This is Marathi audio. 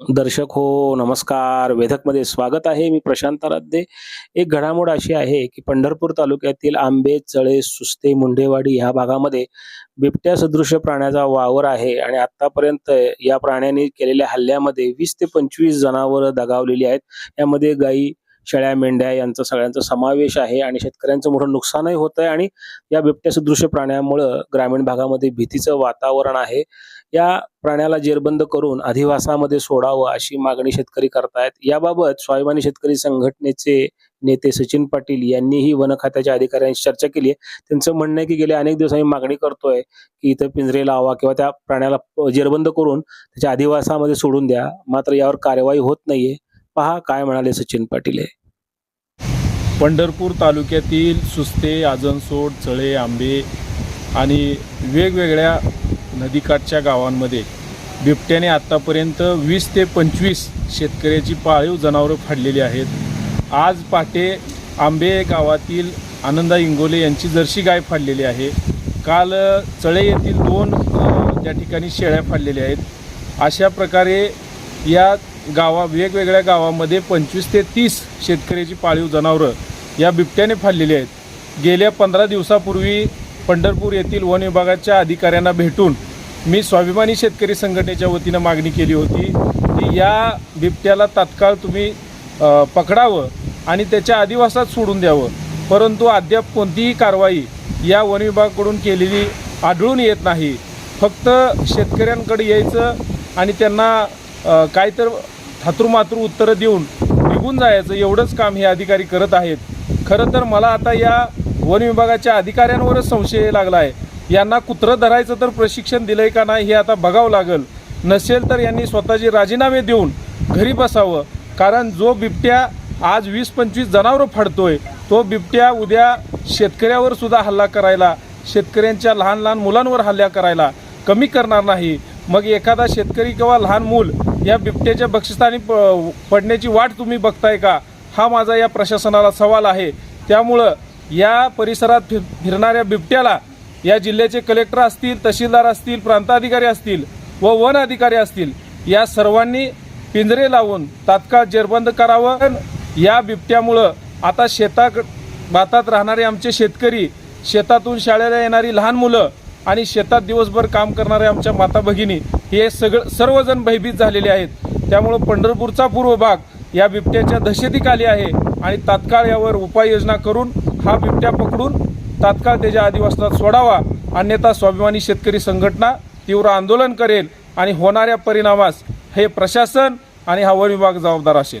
दर्शक हो नमस्कार. वेधकमध्ये स्वागत आहे. मी प्रशांत आराध्ये एक घडामोड अशी आहे की पंढरपूर तालुक्यातील आंबे चळे सुस्ते मुंडेवाडी ह्या भागामध्ये बिबट्या सदृश प्राण्याचा वावर आहे आणि आतापर्यंत या प्राण्यांनी केलेल्या हल्ल्यामध्ये वीस ते पंचवीस जनावरं दगावलेली आहेत. यामध्ये गायी शेळ्या मेंढ्या यांचा सगळ्यांचा समावेश आहे आणि शेतकऱ्यांचं मोठं नुकसानही होत आहे आणि या बिबट्या सदृश्य प्राण्यामुळं ग्रामीण भागामध्ये भीतीचं वातावरण आहे. या प्राण्याला जेरबंद करून अधिवासामध्ये सोडावं अशी मागणी शेतकरी करतायत. याबाबत स्वाभिमानी शेतकरी संघटनेचे नेते सचिन पाटील यांनीही वन खात्याच्या अधिकाऱ्यांशी चर्चा केली आहे. त्यांचं म्हणणं आहे की गेले अनेक दिवस आम्ही मागणी करतोय की इथं पिंजरे लावा किंवा त्या प्राण्याला जेरबंद करून त्याच्या अधिवासामध्ये सोडून द्या. मात्र यावर कार्यवाही होत नाहीये. पहा काय म्हणाले सचिन पाटील हे. पंढरपूर तालुक्यातील सुस्ते आजनसोड चळे आंबे आणि वेगवेगळ्या नदीकाठच्या गावांमध्ये बिबट्याने आत्तापर्यंत वीस ते पंचवीस शेतकऱ्याची पाळीव जनावरं फाडलेली आहेत. आज पहाटे आंबे गावातील आनंदा इंगोले यांची जर्सी गाय फाडलेली आहे. काल चळे येथील दोन त्या ठिकाणी शेळ्या फाडलेल्या आहेत. अशा प्रकारे या गावा वेगवेगळ्या गावामध्ये पंचवीस ते तीस शेतकऱ्याची पाळीव जनावरं या बिबट्याने फाडलेली आहेत. गेल्या पंधरा दिवसापूर्वी पंढरपूर येथील वन विभागाच्या अधिकाऱ्यांना भेटून मी स्वाभिमानी शेतकरी संघटनेच्या वतीनं मागणी केली होती की या बिबट्याला तात्काळ तुम्ही पकडावं आणि त्याच्या अधिवासात सोडून द्यावं. परंतु अद्याप कोणतीही कारवाई या वन विभागाकडून केलेली आढळून येत नाही. फक्त शेतकऱ्यांकडे यायचं आणि त्यांना काय तर थातुरमातुर उत्तरं देऊन निघून जायचं एवढंच काम हे अधिकारी करत आहेत. खरं तर मला आता या वन विभागाच्या अधिकाऱ्यांवरच संशय लागला आहे यांना कुत्रं धरायचं तर प्रशिक्षण दिलंय का नाही हे आता बघावं लागेल. नसेल तर यांनी स्वतःचे राजीनामे देऊन घरी बसावं. कारण जो बिबट्या आज वीस पंचवीस जनावरं फाडतोय तो बिबट्या उद्या शेतकऱ्यावर सुद्धा हल्ला करायला शेतकऱ्यांच्या लहान लहान मुलांवर हल्ला करायला कमी करणार नाही. मग एखादा शेतकरी किंवा लहान मूल या बिबट्याच्या बक्षिस्थानी प- पडण्याची वाट तुम्ही बघताय का? हा माझा या प्रशासनाला सवाल आहे. त्यामुळं या परिसरात फिर फिरणाऱ्या बिबट्याला या जिल्ह्याचे कलेक्टर असतील तहसीलदार असतील प्रांताधिकारी असतील व वन अधिकारी असतील या सर्वांनी पिंजरे लावून तात्काळ जेरबंद करावं. या बिबट्यामुळं आता शेता भातात राहणारे आमचे शेतकरी शेतातून शाळेला येणारी लहान मुलं आणि शेतात दिवसभर काम करणाऱ्या आमच्या माता भगिनी हे सगळं सर्वजण भयभीत झालेले आहेत. त्यामुळं पंढरपूरचा पूर्व भाग या बिबट्याच्या दहशतीखाली आहे आणि तात्काळ यावर उपाययोजना करून हा बिबट्या पकडून तात्काळ त्याच्या आदिवासात सोडावा. अन्यथा स्वाभिमानी शेतकरी संघटना तीव्र आंदोलन करेल आणि होणाऱ्या परिणामास हे प्रशासन आणि हा विभाग जबाबदार असेल.